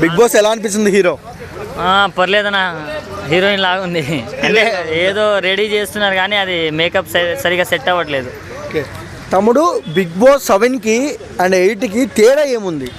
Big boss ఎలా అనిపించింది hero? ఆ, పర్లేదన్న. హీరోయిన్ లాగా ఉంది. అంటే ఏదో రెడీ చేస్తున్నారు కానీ అది మేకప్ సరి- సరిగా సెట్ అవ్వట్లేదు. తమ్ముడు బిగ్ బాస్ సెవెన్కి అండ్ ఎయిట్కి తేడా ఏముంది?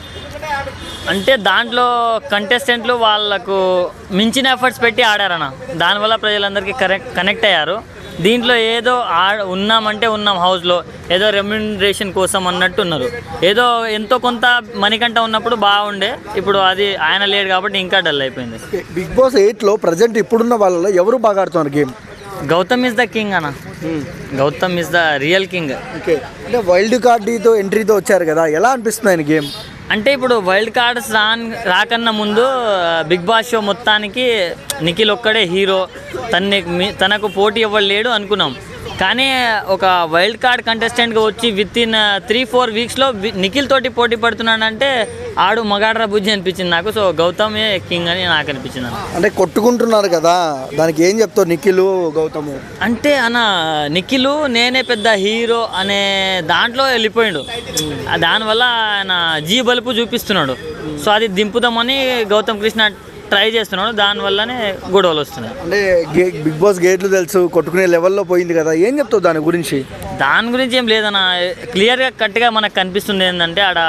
అంటే దాంట్లో కంటెస్టెంట్లు వాళ్ళకు మించిన ఎఫర్ట్స్ పెట్టి ఆడారన్న. దానివల్ల ప్రజలందరికీ కరెక్ట్ కనెక్ట్ అయ్యారు. దీంట్లో ఏదో ఆ ఉన్నామంటే ఉన్నాం హౌస్లో ఏదో రెమ్యునరేషన్ కోసం అన్నట్టు ఉన్నారు. ఏదో ఎంతో కొంత మణికంట ఉన్నప్పుడు బాగుండే ఇప్పుడు అది ఆయన లేడు కాబట్టి ఇంకా డల్ అయిపోయింది. బిగ్ బాస్ ఎయిట్లో ప్రజెంట్ ఇప్పుడున్న వాళ్ళలో ఎవరు బాగా ఆడుతున్నారు game? Gautham is the king అన్న. Gautham is the real king okay అంటే వైల్డ్ కార్డుతో ఎంట్రీతో వచ్చారు కదా ఎలా అనిపిస్తుంది ఆయన గేమ్? అంటే ఇప్పుడు వైల్డ్ కార్డ్స్ రా రాకన్నా ముందు బిగ్ బాస్ షో మొత్తానికి నిఖిల్ ఒక్కడే హీరో. తన్ని తనకు పోటీ ఇవ్వలేడు లేడు అనుకున్నాం. కానీ ఒక వైల్డ్ కార్డ్ కంటెస్టెంట్గా వచ్చి విత్ ఇన్ త్రీ ఫోర్ వీక్స్లో నిఖిల్ తోటి పోటీ పడుతున్నాడంటే ఆడు మగాడ్రా బుజ్జి అనిపించింది నాకు. సో గౌతమే కింగ్ అని నాకు అనిపించింది అంటే కొట్టుకుంటున్నారు కదా దానికి ఏం చెప్తావు నిఖిల్ గౌతము? అంటే అన్న నిఖిల్ నేనే పెద్ద హీరో అనే దాంట్లో వెళ్ళిపోయాడు. దానివల్ల ఆయన జీ బలుపు చూపిస్తున్నాడు. సో అది దింపుదామని గౌతమ్ కృష్ణ ట్రై చేస్తున్నాడు. దానివల్లనే గొడవలు వస్తున్నాయి. అంటే బిగ్ బాస్ గేట్లు తెలుసు కొట్టుకునే లెవెల్లో పోయింది కదా. ఏం చెప్తావు దాని గురించి? దాని గురించి ఏం లేదన్న. క్లియర్గా కరెక్ట్గా మనకు కనిపిస్తుంది ఏంటంటే ఆడ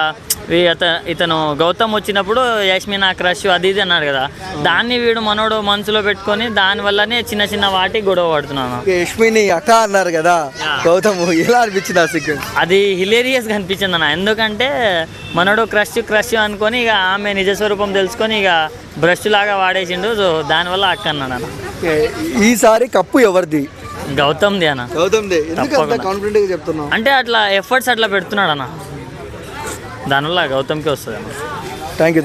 అత- ఇతను గౌతమ్ వచ్చినప్పుడు యష్మి నా క్రష్ అది ఇది అన్నాడు కదా. దాన్ని వీడు మనోడు మనసులో పెట్టుకొని దానివల్లనే చిన్న చిన్న వాటి గొడవ పడుతున్నాను. యష్మిని అక్క అన్నారు కదా. గౌతమ్ ఎలా అనిపించింది ఆ సీక్వెన్స్ అది హిలేరియస్గా అనిపించింది అన్న. ఎందుకంటే మనోడు క్రష్ క్రష్ అనుకొని ఇక ఆమె నిజ స్వరూపం తెలుసుకొని ఇక బ్రష్ లాగా వాడేసిండు. సో దానివల్ల అక్క అన్నాడు ఈసారి కప్పు ఎవరిది? గౌతమ్ది అన్న. గౌతమ్ దే ఎందుకు అంత తప్పకుండా. కాన్ఫిడెంట్గా అంటే అట్లా ఎఫర్ట్స్ అట్లా పెడుతున్నాడు అన్న. దానివల్ల గౌతమ్కి వస్తుంది థ్యాంక్ యూ